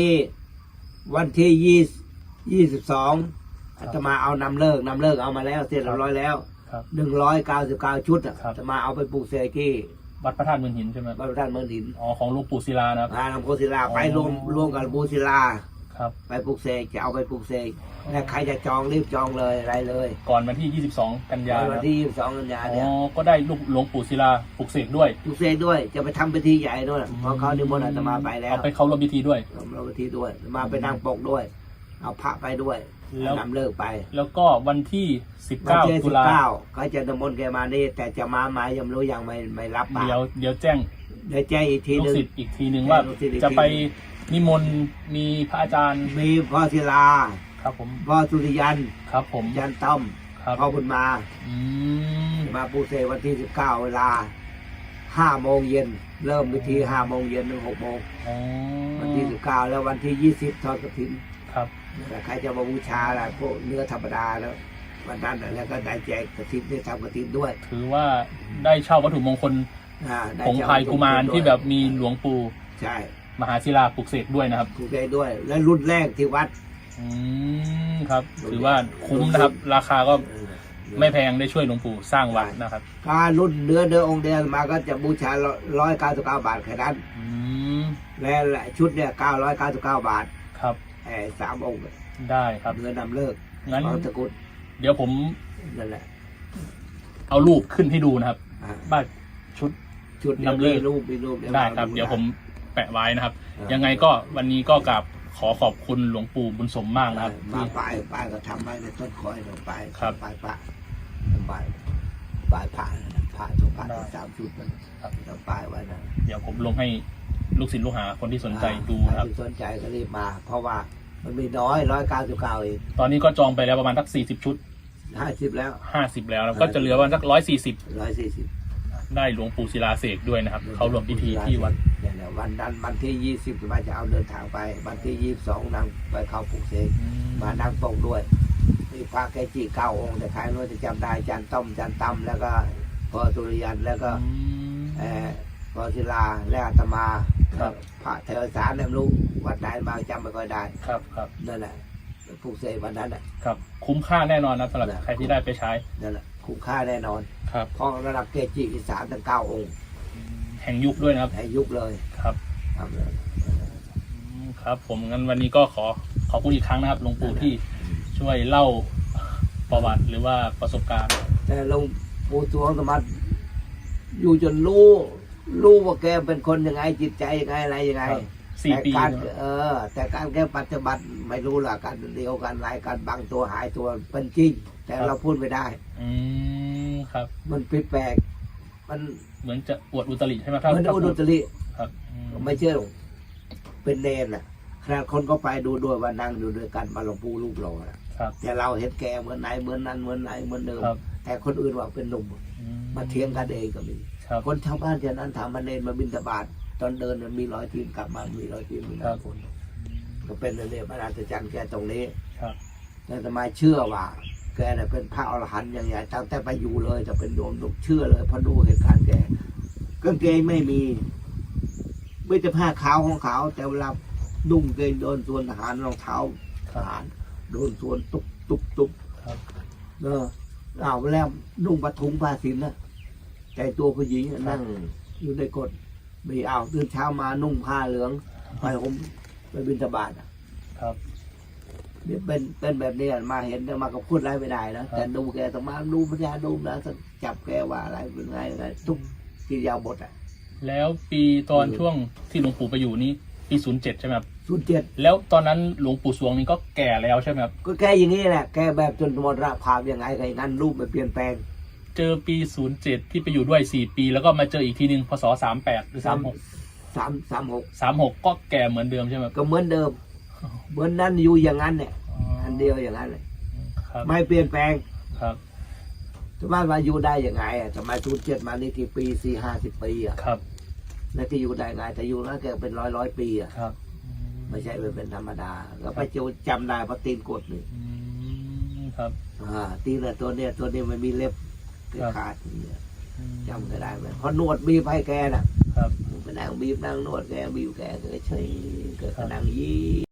ที่วันที่ยี่ยี่สิบสองอาตมาเอานำเลิกนำเลิกเอามาแล้วเสร็จเรียบร้อยแล้วครับ หนึ่งร้อยเก้าสิบเก้าชุดอะครับ อาตมาเอาไปปลูกเสกที่วัดพระธาตุเมืองหินใช่ไหมบ้านพระธาตุเมืองหินอ๋อของหลวงปู่ศิลานะครับพานำโคศิลาอ๋อไปรวมรวมกับบูศิลา ครับไปปลูกเสกจะเอาไปปลูกเสกและใครจะจองรีบจองเลยอะไรเลยก่อนวันที่ 22 กันยาวันนะครับที่ยี่สิบสองกันยาอ๋เนี่ยอก็ได้ลูกหลวงปู่ศิลาปลุกเสกด้วยปลูกเสกด้วยจะไปทำพิธีใหญ่ด้วยเพราะเขานิมนต์อาตมาไปแล้วเอาไปเข้าร่วมพิธีด้วย ทำพิธีด้วยอาตมาไปนั่งปกด้วย เอาพระไปด้วยแล้ว นำเลิกไปแล้วก็วันที่ วันที่19 ตุสิบลาเก้าเขาจะนิมนต์แกมานี่แต่จะมาไหมยังไม่รู้ยังไม่ไม่รับปากเดี๋ยวเดี๋ยวแจ้งเดี๋ยวแจ้งอีกทีลูหกนึ่ง ศิษย์อีกทีหนึ่งว่าลูกศิษย์อีกที จะไป นิมนต์มีพระอาจารย์มีพ่อศิลาครับผมพ่อสุริยันครับผมยันต้อมครับพ่อบุญมาอืมมาปูเสกวันที่สิบเก้าเวลาห้าโมงเย็นเริ่มพิธีห้าโมงเย็นถึงหกโมงอ๋อวันที่สิบเก้าแล้ววันที่ยี่สิบทอดกระถินครับแต่ใครจะมาบูชาอะไรพวกเนื้อธรรมดาแล้ววันนั้นน่ะแล้วก็ได้แจกกระถินได้ทำกระถินด้วย ถือว่าได้เช่าวัตถุมงคลอ่าได้ผงพายกุมารที่แบบมีหลวงปู่ใช่ มหาศิลาปลุกเสกด้วยนะครับถูกได้ด้วย และรุ่นแรกที่วัดอืมครับ ถือว่าคุ้มนะครับ ราคาก็ไม่แพงได้ช่วยหลวงปู่สร้างวัดนะครับถ้ารุ่นเนื้อเนื้อองค์เดียวมาก็จะบูชาร้อยเก้าสิบเก้าบาทแค่นั้นอืมและชุดเนี่ยเก้าร้อยเก้าสิบเก้าบาทครับไอ้สามองค์ได้ครับเนื้อนำเลิกงั้นของตระกุลเดี๋ยวผมนั่นแหละ เอารูปขึ้นให้ดูนะครับอ่าว่าชุดชุดนำเลิกมีรูปมีรูปได้ครับ เดี๋ยวผมแปะไว้นะครับอ่ายังไงก็วันนี้ก็กราบขอขอบคุณหลวงปู่บุญสมมากนะครับมาที่ป้ายป้ายก็ทำไว้ในต้นคอยลงไปครับป้ายพระป้ายป้ายผ้านะผ้าตัวผ้าได้สามชุดมันครับต้องป้ายไว้นะเดี๋ยวผมลงให้ลูกศิษย์ลูกหาคนที่สนใจดูใครนะครับที่สนใจก็รีบมา เพราะว่ามันมีน้อยร้อยเก้าสิบเก้าเองตอนนี้ก็จองไปแล้วประมาณสักสี่สิบชุดห้าสิบแล้วห้าสิบแล้วนะครับก็จะเหลือประมาณสักร้อยสี่สิบร้อยสี่สิบ ได้หลวงปู่ศิลาเสกด้วยนะครับ เขาร่วมพิธีที่วัดเนี่ยแหละวันนั้นวันที่ยี่สิบมาจะเอาเดินทางไป วันที่ยี่สิบสองนั่งไปเข้าปลุกเสกมานั่งปกด้วย มีพระเกจิเก้าองค์แต่ใครไม่รู้จะจำได้จันต้อมจันตั้มแล้วก็พ่อสุริยันแล้วก็เอ่อพอศิลาและอาตมาครับพระเทวสารเนี่ยไม่รู้วัดไหนบางจำไม่ค่อยได้ครับครับนั่นแหละปลูกเสกวันนั้นน่ะครับ คุ้มค่าแน่นอนนะสำหรับครับใครที่ได้ไปใช้นั่นแหละ คุ้มค่าแน่นอนครับเพราะระดับเกจิอีสานตั้งเก้าองค์แห่งยุคด้วยนะครับในยุคเลยครับทำเลยอืมครับ ผมงั้นวันนี้ก็ขอขอบคุณอีกครั้งนะครับหลวงปู่ที่ช่วยเล่าประวัติหรือว่าประสบการณ์ แต่หลวงปู่สวงสมัติอยู่จนรู้รู้ว่าแกเป็นคนยังไงจิตใจยังไงอะไรยังไงครับสี่แต่ปีการนะครับเออ แต่การแก้ปฏิบัติไม่รู้ล่ะการเดียวกันอะไรการบังตัวหายตัวเป็นจริง แต่เราพูดไม่ได้ อืมครับ มันผิดแปลก มันเหมือนจะอวดอุตริใช่ไหมครับมันอุดมจริครับอืมไม่เชื่อหรอกเป็นเนรน่ะขนาดคนก็ไปดูด้วยว่านั่งอยู่ด้วยกันมาหลวงปู่ลูกเราน่ะครับ แต่เราเห็นแกเหมือนไหนเหมือนนั้นเหมือนไหนเหมือนเดิมครับ แต่คนอื่นว่าเป็นหนุ่มอืมาเทียงกันเองก็มี ครับ คนชาวบ้านแถวนั้นถามมันเนรมาบินตบาตตอนเดินมันมีรอยทีมกลับมามีรอยทีมมีหครัลาบยคน ก็เป็นเรื่องพระราชจันทร์แกตรงนี้ครับ แต่ทำไมเชื่อว่า แกน่ะเป็นพระอรหันต์อย่างใหญ่ตั้งแต่ไปอยู่เลยจะเป็นโยมลูกเชื่อเลยเพราะดูเหตุการณ์แกกางเกงไม่มีไม่จะผ้าขาวของขาว แต่เวลานุ่งเกงโดนส่วนทหารรองเท้าทหารโดนส่วนตุกตุกตุกครับเออเอาแล้วนุ่งปะทุงผ้าสินนะใจตัวผู้หญิงน่ะนั่งอยู่ในกฎไม่เอาตื่นเช้ามานุ่งผ้าเหลืองไปผมไปบินทบาทอะครับ เนี่ยเป็นเป็นแบบนี้มาเห็นแต่มาก็พูดอะไรไม่ได้นะครับแต่ดูแกต้องมาดูปัญญาดูนะจับแกว่าอะไรเป็นไงไงทุกที่ยาวบทอะ แล้วปีตอนช่วงที่หลวงปู่ไปอยู่นี่ปีศูนย์เจ็ดใช่ไหมครับสุดเจ็ดแล้วตอนนั้นหลวงปู่สวงนี่ก็แก่แล้วใช่ไหมครับก็แกอย่างนี้แหละแกแบบจนหมดระภาพยังไงไงงั้นรูปไม่เปลี่ยนแปลงเจอปีศูนย์เจ็ดที่ไปอยู่ด้วยสี่ปี แล้วก็มาเจออีกทีหนึ่งพศสามแปดหรือสามหกสามสามหกสามหกก็แก่เหมือนเดิมใช่ไหมครับก็เหมือนเดิม เหมือนนั้นอยู่อย่างนั้นเนี่ยอันเดียวอย่างนั้นเลยครับไม่เปลี่ยนแปลงครับสมมติว่าอยู่ได้ยังไงอะทำไมสุดเจ็ดมานี่กี่ปีสี่ห้าสิบปีอะครับ แล้วที่อยู่ได้ไงแต่อยู่แล้วแกเป็นร้อยร้อยปีอะครับ ไม่ใช่เป็นธรรมดาก็ไปเจอจำได้เพราะตีนกดนี่อืมครับอ่าตีนน่ะตัวเนี้ยตัวนี้มันมีเล็บครับขาดอย่างเงี้ยอืมจำก็ได้ไหมเพราะหนวดมีบให้แกน่ะ ครับไปนั่งบีบนั่งนวดแกบีบแกก็ใช้แกครัก็บนั่งยิ้ม